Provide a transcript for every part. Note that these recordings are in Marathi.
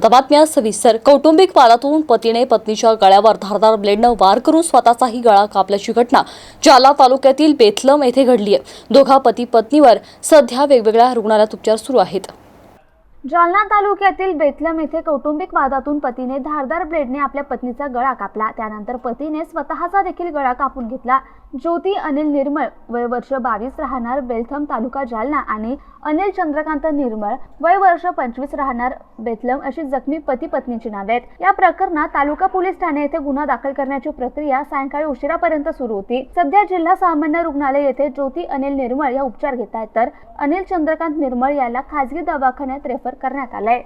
आता बातम्या सविस्तर. कौटुंबिक वादातून पतीने पत्नीच्या गळ्यावर धारदार ब्लेडनं वार करून स्वतःचाही गळा कापल्याची घटना जालना तालुक्यातील बेथलम येथे घडली आहे दोघा पती पत्नीवर सध्या वेगवेगळ्या रुग्णालयात उपचार सुरू आहेत. जालना तालुक्यातील बेतलम येथे कौटुंबिक वादातून पतीने धारदार ब्लेडने आपल्या पत्नीचा गळा कापला. त्यानंतर पतीने स्वतःचा देखील गळा कापून घेतला. ज्योती अनिल निर्मळ वय वर्ष बावीस राहणार बेलथम तालुका जालना आणि अनिल चंद्रकांत निर्मळ वय वर्ष पंचवीस राहणार बेतलम अशी जखमी पती पत्नीची नावे आहेत. या प्रकरणात तालुका पोलीस ठाणे येथे गुन्हा दाखल करण्याची प्रक्रिया सायंकाळी उशिरापर्यंत सुरू होती. सध्या जिल्हा सामान्य रुग्णालय येथे ज्योती अनिल निर्मळ या उपचार घेत आहेत. तर अनिल चंद्रकांत निर्मळ याला खासगी दवाखान्यात रेफर करण्यात आलंय.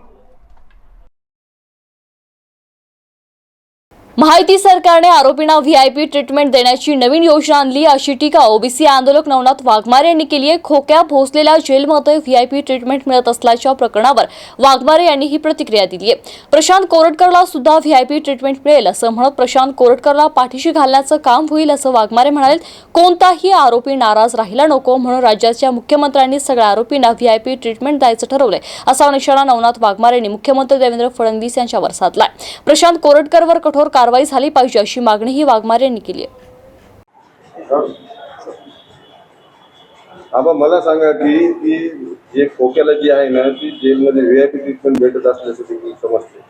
माहिती सरकारने आरोपींना व्हीआयपी ट्रीटमेंट देण्याची नवीन योजना आणली. अशी टीका ओबीसी आंदोलक नवनाथ वाघमारे यांनी केली आहे. खोक्या भोसलेल्या जेलमध्ये व्हीआयपी ट्रीटमेंट मिळत असल्याच्या प्रकरणावर वाघमारे यांनी ही प्रतिक्रिया दिली आहे. प्रशांत कोरटकरला सुद्धा व्हीआयपी ट्रीटमेंट मिळेल असं म्हणत प्रशांत कोरटकरला पाठीशी घालण्याचं काम होईल असं वाघमारे म्हणाले. कोणताही आरोपी नाराज राहिला नको म्हणून राज्याच्या मुख्यमंत्र्यांनी सगळ्या आरोपींना व्हीआयपी ट्रीटमेंट द्यायचं ठरवलंय. असा निशाणा नवनाथ वाघमारे यांनी मुख्यमंत्री देवेंद्र फडणवीस यांच्यावर साधलाय. प्रशांत कोरटकरवर कठोर कारवाई झाली पाहिजे अशी मागणीही वाघमारे यांनी केली आहे. मला सांगा की ती जे खोक्याला जी आहे ना ती जेलमध्ये व्हीआयपी ट्रीटमेंट भेटत असल्याचं समजते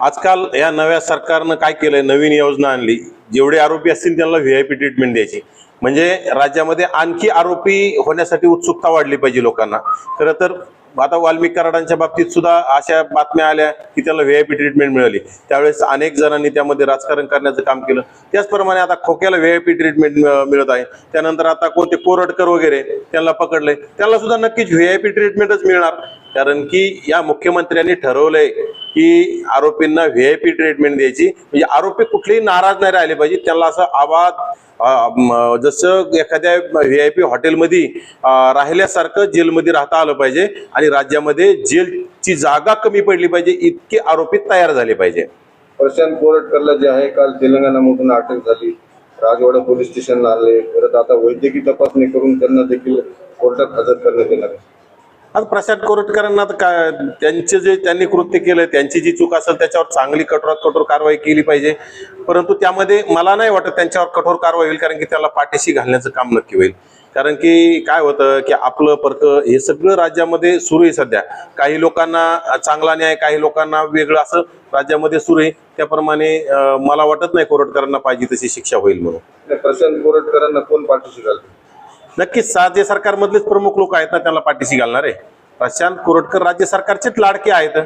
आजकाल या नव्या सरकारनं काय केलंय? नवीन योजना आणली. जेवढे आरोपी असतील त्यांना व्ही आय पी ट्रीटमेंट द्यायची. म्हणजे राज्यामध्ये आणखी आरोपी होण्यासाठी उत्सुकता वाढली पाहिजे लोकांना. खरं तर आता वाल्मिक कराडांच्या बाबतीत सुद्धा अशा बातम्या आल्या की त्याला व्ही आय पी ट्रीटमेंट मिळाली. त्यावेळेस अनेक जणांनी त्यामध्ये राजकारण करण्याचं काम केलं. त्याचप्रमाणे आता खोक्याला व्ही आय पी ट्रीटमेंट मिळत आहे. त्यानंतर आता कोणते कोरटकर वगैरे त्यांना पकडले त्यांना सुद्धा नक्कीच व्ही आय पी ट्रीटमेंटच मिळणार. कारण की या मुख्यमंत्र्यांनी ठरवलंय की आरोपींना व्ही आय पी ट्रीटमेंट द्यायची. म्हणजे आरोपी कुठलेही नाराज नाही राहिले पाहिजे. त्यांना असं आवाज जसं एखाद्या व्ही आय पी हॉटेलमध्ये राहिल्यासारखं जेलमध्ये राहता आलं पाहिजे आणि राज्यामध्ये जेलची जागा कमी पडली पाहिजे इतके आरोपी तयार झाले पाहिजे. प्रशांत कोरटकरला जे आहे काल तेलंगणामधून अटक झाली. राजवाडा पोलीस स्टेशनला आले. परत आता वैद्यकीय तपासणी करून त्यांना देखील कोर्टात हजर करण्यात येणार आहे. आता प्रशांत कोरटकरांना काय त्यांचे जे त्यांनी कृत्य केलं त्यांची जी चूक असेल त्याच्यावर चांगली कठोरात कठोर कारवाई केली पाहिजे. परंतु त्यामध्ये मला नाही वाटत त्यांच्यावर कठोर कारवाई होईल कारण की त्याला पाठीशी घालण्याचं काम नक्की होईल. कारण की काय होतं की आपलं परक हे सगळं राज्यामध्ये सुरू आहे सध्या. काही लोकांना चांगला न्याय काही लोकांना वेगळं असं राज्यामध्ये सुरू आहे. त्याप्रमाणे मला वाटत नाही कोरटकरांना पाहिजे तशी शिक्षा होईल म्हणून. प्रशांत कोरटकरांना कोण पाठीशी घालते? नक्कीच राज्य सरकारमधलेच प्रमुख लोक आहेत ना त्यांना पाठीशी घालणारे प्रशांत कोरटकर राज्य सरकारचेच लाडके आहेत.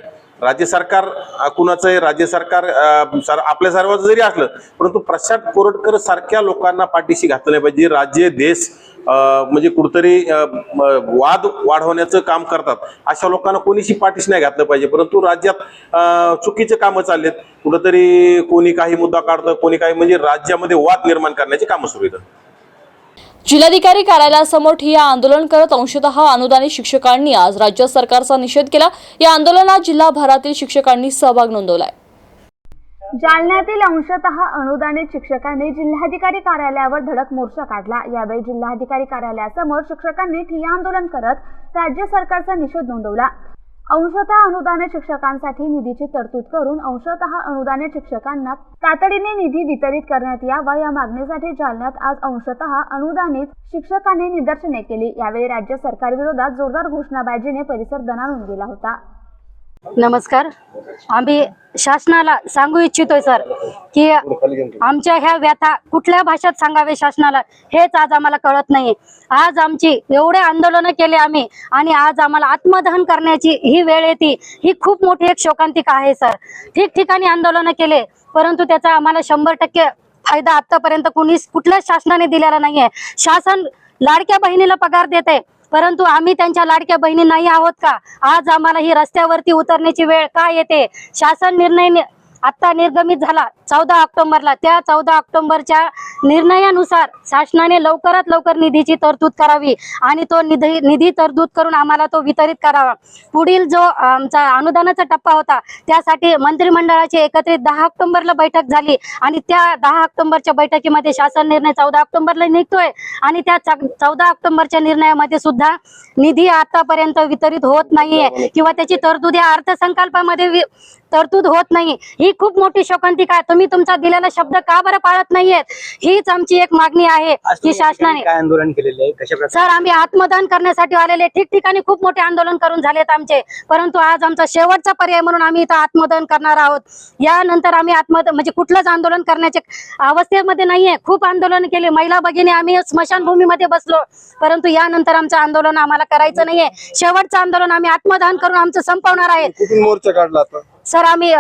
राज्य सरकार कुणाचं आहे? राज्य सरकार सर आपल्या सर्वांचं जरी असलं परंतु प्रशांत कोरटकर सारख्या लोकांना पाठीशी घातलं नाही पाहिजे. राज्य देश म्हणजे कुठतरी वाद वाढवण्याचं काम करतात. अशा लोकांना कोणीशी पाठीशी नाही घातलं पाहिजे. परंतु राज्यात चुकीचे कामं चाललेत. कुठंतरी कोणी काही मुद्दा काढतं कोणी काही म्हणजे राज्यामध्ये वाद निर्माण करण्याची कामं सुरू आहेत. जिल्हाधिकारी कार्यालयासमोर ठिय्या आंदोलन करत अंशतः अनुदानित शिक्षकांनी आज राज्य सरकारचा निषेध केला. या आंदोलनात जिल्हाभरातील शिक्षकांनी सहभाग नोंदवलाय. जालन्यातील अंशतः अनुदानित शिक्षकांनी जिल्हाधिकारी कार्यालयावर धडक मोर्चा काढला. यावेळी जिल्हाधिकारी कार्यालयासमोर शिक्षकांनी ठिय्या आंदोलन करत राज्य सरकारचा निषेध नोंदवला. अंशतः अनुदानित शिक्षकांसाठी निधीची तरतूद करून अंशतः अनुदानित शिक्षकांना तातडीने निधी वितरित करण्यात यावा या मागणीसाठी जालन्यात आज अंशतः अनुदानित शिक्षकांनी निदर्शने केली. यावेळी राज्य सरकारविरोधात जोरदार घोषणाबाजीने परिसर दणाणून गेला होता. नमस्कार. आम्ही शासनाला सांगू इच्छितोय सर की आमच्या ह्या व्यथा कुठल्या भाषेत सांगावे शासनाला हेच आज आम्हाला कळत नाही आज आमची एवढे आंदोलनं केले आम्ही आणि आज आम्हाला आत्मदहन करण्याची ही वेळ येते ही खूप मोठी एक शोकांतिका आहे सर. ठिकठिकाणी आंदोलनं केले परंतु त्याचा आम्हाला शंभर टक्के फायदा आतापर्यंत कुणीच कुठल्याच शासनाने दिलेला नाहीये. शासन लाडक्या बहिणीला पगार देते परंतु आम्ही त्यांच्या लाडक्या बहिणी नाही आहोत का? आज आम्हाला ही रस्त्यावरती उतरण्याची वेळ का येते? शासन निर्णय आता निर्गमित झाला. चौदा ऑक्टोबरला त्या चौदा ऑक्टोबरच्या निर्णयानुसार शासनाने लवकरात लवकर निधीची तरतूद करावी आणि तो निधी निधी तरतूद करून आम्हाला तो वितरित करावा. पुढील जो आमचा अनुदानाचा टप्पा होता त्यासाठी मंत्रिमंडळाची एकत्रित दहा ऑक्टोबरला बैठक झाली आणि त्या दहा ऑक्टोबरच्या बैठकीमध्ये शासन निर्णय चौदा ऑक्टोबरला निघतोय आणि त्या चौदा ऑक्टोबरच्या निर्णयामध्ये सुद्धा निधी आतापर्यंत वितरित होत नाहीये किंवा त्याची तरतूद या अर्थसंकल्पामध्ये वि- तरतूद होत नाही. ही खूप मोठी शोकांतिका आहे तुम्ही तुमचा दिलेला शब्द का बरं पाळत नाहीयेत? हीच आमची एक मागणी आहे की शासनाने काय आंदोलन केलेले आहे? सर आम्ही आत्मदान करण्यासाठी आलेले ठिकठिकाणी खूप मोठे आंदोलन करून झालेत आमचे. परंतु आज आमचा शेवटचा पर्याय म्हणून आम्ही इथं आत्मदान करणार आहोत. यानंतर आम्ही आत्मद म्हणजे कुठलंच आंदोलन करण्याच्या अवस्थेमध्ये नाहीये. खूप आंदोलन केले. महिला भगिनी आम्ही स्मशानभूमीमध्ये बसलो. परंतु यानंतर आमचं आंदोलन आम्हाला करायचं नाहीये. शेवटचं आंदोलन आम्ही आत्मदान करून आमचं संपवणार आहे मोर्चा काढला सर आम्ही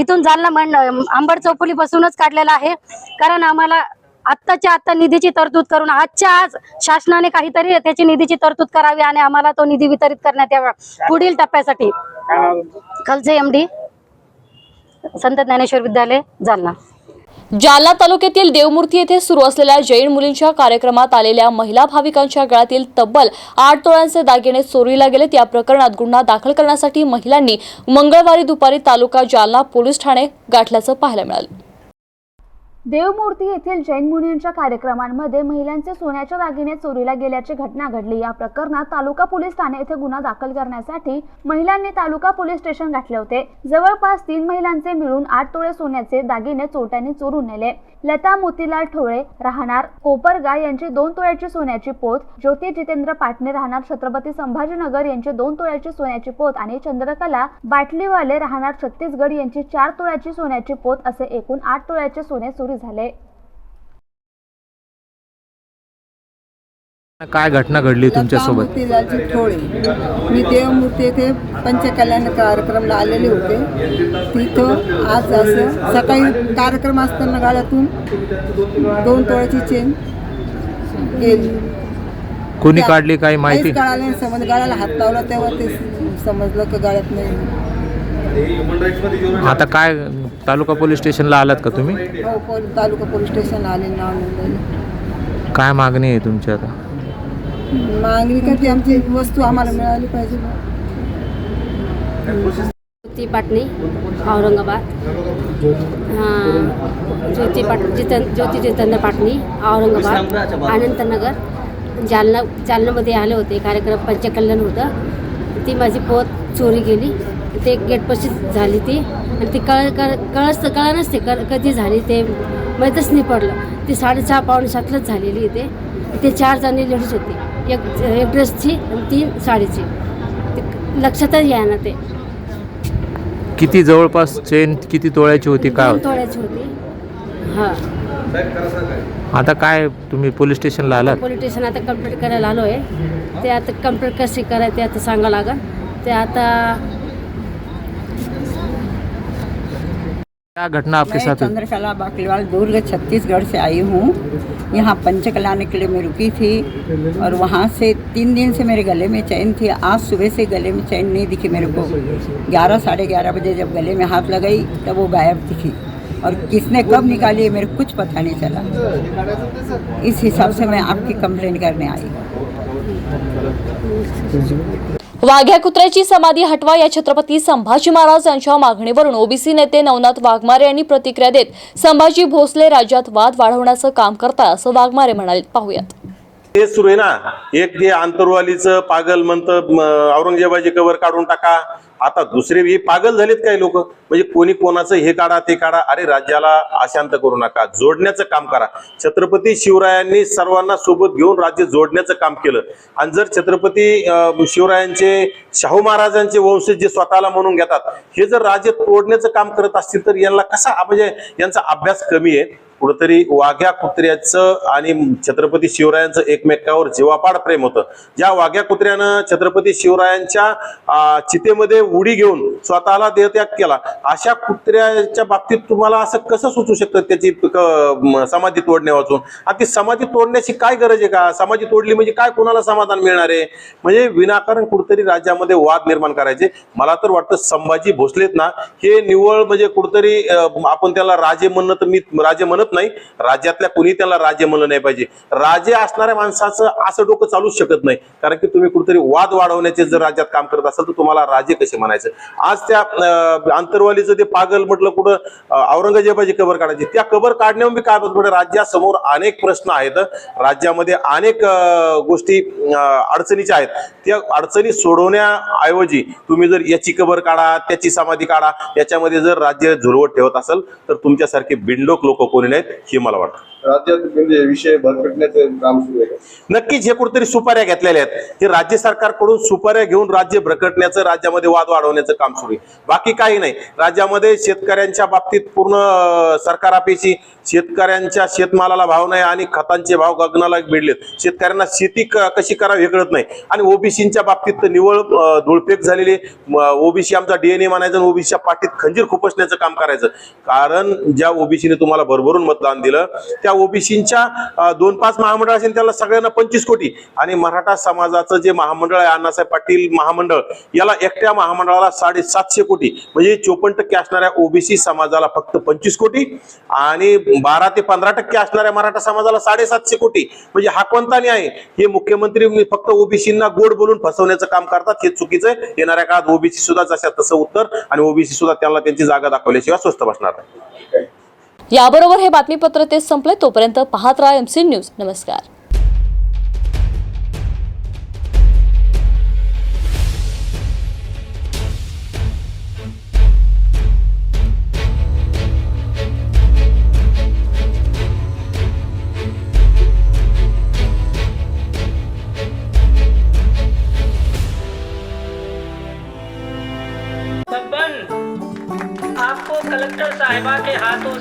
इथून जालना मंड आंबड चौफुली बसूनच काढलेला आहे. कारण आम्हाला आत्ताच्या आत्ता निधीची तरतूद करून आजच्या आज शासनाने काहीतरी त्याची निधीची तरतूद करावी आणि आम्हाला तो निधी वितरित करण्यात यावा पुढील टप्प्यासाठी? खलसे एम डी संत ज्ञानेश्वर विद्यालय जालना. जालना तालुक्यातील देवमूर्ती येथे सुरू असलेल्या जैन मुलींच्या कार्यक्रमात आलेल्या महिला भाविकांच्या गळ्यातील तब्बल आठ तोळ्यांचे दागिने चोरीला गेलेत. या प्रकरणात गुन्हा दाखल करण्यासाठी महिलांनी मंगळवारी दुपारी तालुका जालना पोलीस ठाणे गाठल्याचं पाहायला मिळालं. देवमूर्ती येथील जैन मुनींच्या कार्यक्रमांमध्ये महिलांचे सोन्याच्या दागिने चोरीला गेल्याची घटना घडली. या प्रकरणात तालुका पोलीस ठाणे येथे गुन्हा दाखल करण्यासाठी महिलांनी तालुका पोलीस स्टेशन गाठले होते. जवळपास तीन महिलांचे मिळून आठ तोळे सोन्याचे दागिने चोरट्यांनी चोरून नेले. लता मोतीलाल ठोळे राहणार कोपरगा यांची दोन तोळ्याची सोन्याची पोत ज्योती जितेंद्र पाटणे राहणार छत्रपती संभाजीनगर यांची दोन तोळ्याची सोन्याची पोत आणि चंद्रकला बाटलीवाले राहणार छत्तीसगड यांची चार तोळ्याची सोन्याची पोत असे एकूण आठ तोळ्याचे सोने चोरी झाले. काय घटना घडली तुमच्यासोबत मोतीलालची ठोळे मी देवमूर्ती येथे पंचकल्याण कार्यक्रमला आलेले होते. तिथं आज असं सकाळी कार्यक्रम असताना गाड्यातून दोन तोळ्याची चेन गेली. कोणी काढली काही माहिती? काहीच कळालं नाही समज गाड्याला हात लावला तेव्हा ते समजलं की गाड्यात नाही. आता काय तालुका पोलीस स्टेशनला आलात का तुम्ही? हो पोलीस तालुका पोलीस स्टेशन आले नाव नोंदवलं काय मागणी आहे तुमची आता? मागणी करते आमची वस्तू आम्हाला मिळाली पाहिजे. ज्योती पाटणी औरंगाबाद. हां ज्योती पाट जितन ज्योती जितेंद्र पाटणी औरंगाबाद अनंतनगर. जालना जालन्यामध्ये आले होते कार्यक्रम पंचकल्याण होतं. ती माझी पोत चोरी गेली. ते गेटपाशी झाली ती. आणि ती कळ कळ कळच कळ नसते. कधी झाली ते माहीतच नाही पडलं. ती साडेसहा पावणे सातलाच झालेली ते. ते चार जणी लेडीज होती. एक एक ड्रेसची आणि तीन साडीची. ते लक्षातच ना ते. किती जवळपास चेन किती तोळ्याची होती काय? तोळ्याची होती. हां. आता काय तुम्ही पोलीस स्टेशनला आलात? पोलीस स्टेशन आता कंप्लीट करायला आलो आहे ते आता कंप्लीट कशी करायचं ते आता सांगावं लागेल. ते आता क्या घटना आपके साथ? चंद्रकला बाकलीवाल दुर्ग छत्तीसगढ़ से आई हूँ। यहाँ पंचकलाने के लिए मैं रुकी थी और वहाँ से तीन दिन से मेरे गले में चैन थी। आज सुबह से गले में चैन नहीं दिखी मेरे को। ग्यारह साढ़े ग्यारह बजे जब गले में हाथ लगाई तब वो गायब दिखी। और किसने कब निकाली है मेरे को कुछ पता नहीं चला। इस हिसाब से मैं आपकी कंप्लेंट करने आई वाघ्या कुत्र्याची समाधी हटवा या छत्रपती संभाजी महाराज यांच्या मागणीवरून ओबीसी नेते नवनाथ वाघमारे यांनी प्रतिक्रिया देत संभाजी भोसले राज्यात वाद वाढवण्याचं काम करतात असं वाघमारे म्हणाले. पाहूयात. हे सुरू आहे ना एक जे आंतरवालीचं पागल म्हणत औरंगजेबाची कवर काढून टाका. आता दुसरे हे पागल झालेत काही लोक? म्हणजे कोणी कोणाचं हे काढा ते काढा. अरे राज्याला अशांत करू नका. जोडण्याचं काम करा. छत्रपती शिवरायांनी सर्वांना सोबत घेऊन राज्य जोडण्याचं काम केलं. आणि जर छत्रपती शिवरायांचे शाहू महाराजांचे वंशज जे स्वतःला म्हणून घेतात हे जर राज्य तोडण्याचं काम करत असतील तर यांना कसा म्हणजे यांचा अभ्यास कमी आहे. कुठंतरी वाघ्या कुत्र्याचं आणि छत्रपती शिवरायांचं एकमेकावर जीवापाड प्रेम होतं. ज्या वाघ्या कुत्र्यानं छत्रपती शिवरायांच्या चितेमध्ये उडी घेऊन स्वतःला देहत्याग केला. अशा कुत्र्याच्या बाबतीत तुम्हाला असं कसं सुचू शकतं त्याची समाधी तोडणे वाचून? आणि ती समाधी तोडण्याची काय गरज आहे का? समाधी तोडली म्हणजे काय कोणाला समाधान मिळणार आहे? म्हणजे विनाकारण कुठतरी राज्यामध्ये वाद निर्माण करायचे. मला तर वाटतं संभाजी भोसलेत ना हे निव्वळ म्हणजे कुठतरी आपण त्याला राजे म्हणणं तर मी राजे म्हणत नाही राज्यातल्या कुणी त्याला राजे म्हणलं नाही पाहिजे. राजे असणाऱ्या माणसाचं असं डोकं चालूच शकत नाही. कारण की तुम्ही कुठतरी वाद वाढवण्याचे जर राज्यात काम करत असाल तर तुम्हाला राजे कसे म्हणायचं. आज त्या आंतरवालीचं ते पागल म्हटलं कुठं औरंगजेबाची कबर काढायची. त्या कबर काढण्यावर काय म्हणजे राज्यासमोर अनेक प्रश्न आहेत. राज्यामध्ये अनेक गोष्टी अडचणीच्या आहेत. त्या अडचणी सोडवण्याऐवजी तुम्ही जर याची कबर काढा त्याची समाधी काढा याच्यामध्ये जर राज्य झुलवत ठेवत असेल तर तुमच्यासारखे बिंडोक लोक कोणी नाहीत हे मला वाटतं. राज्यात म्हणजे विषय भरकटण्याचं काम सुरू आहे? नक्कीच हे कुठेतरी सुपाऱ्या घेतलेल्या आहेत. हे राज्य सरकारकडून सुपाऱ्या घेऊन राज्य भ्रकटण्याचं राज्यामध्ये वाद वाढवण्याचं काम सुरू आहे. बाकी काही नाही. राज्यामध्ये शेतकऱ्यांच्या बाबतीत पूर्ण सरकार अपेक्षी शेतकऱ्यांच्या शेतमालाला भाव नाही आणि खतांचे भाव गगनाला भिडलेत. शेतकऱ्यांना शेती कशी करावी हे कळत नाही. आणि ओबीसीच्या बाबतीत तर निवळ धुळपेक झालेली ओबीसी आमचा डीएनए म्हणायचं आणि ओबीसीच्या पाठीत खंजीर खुपसण्याचं काम करायचं. कारण ज्या ओबीसीने तुम्हाला भरभरून मतदान दिलं त्या ओबीसीच्या दोन पाच महामंडळ असेल त्याला सगळ्यांना पंचवीस कोटी. आणि मराठा समाजाचं जे महामंडळ आहे अण्णासाहेब पाटील महामंडळ याला एकट्या महामंडळाला साडेसातशे कोटी म्हणजे चोपन्न टक्के असणाऱ्या ओबीसी समाजाला फक्त पंचवीस कोटी आणि बारा ते पंधरा टक्के असणाऱ्या मराठा समाजाला साडेसातशे कोटी. म्हणजे हा कोणता न्याय? हे मुख्यमंत्री फक्त ओबीसींना गोड बोलून फसवण्याचं काम करतात. हे चुकीचं आहे. येणाऱ्या काळात ओबीसी सुद्धा जशा तसं उत्तर आणि ओबीसी सुद्धा त्यांना त्यांची जागा दाखवल्याशिवाय स्वस्त बसणार नाही. याबरोबर हे बातमीपत्र तेच संपले तोपर्यंत पाहत राहा एमसी न्यूज नमस्कार.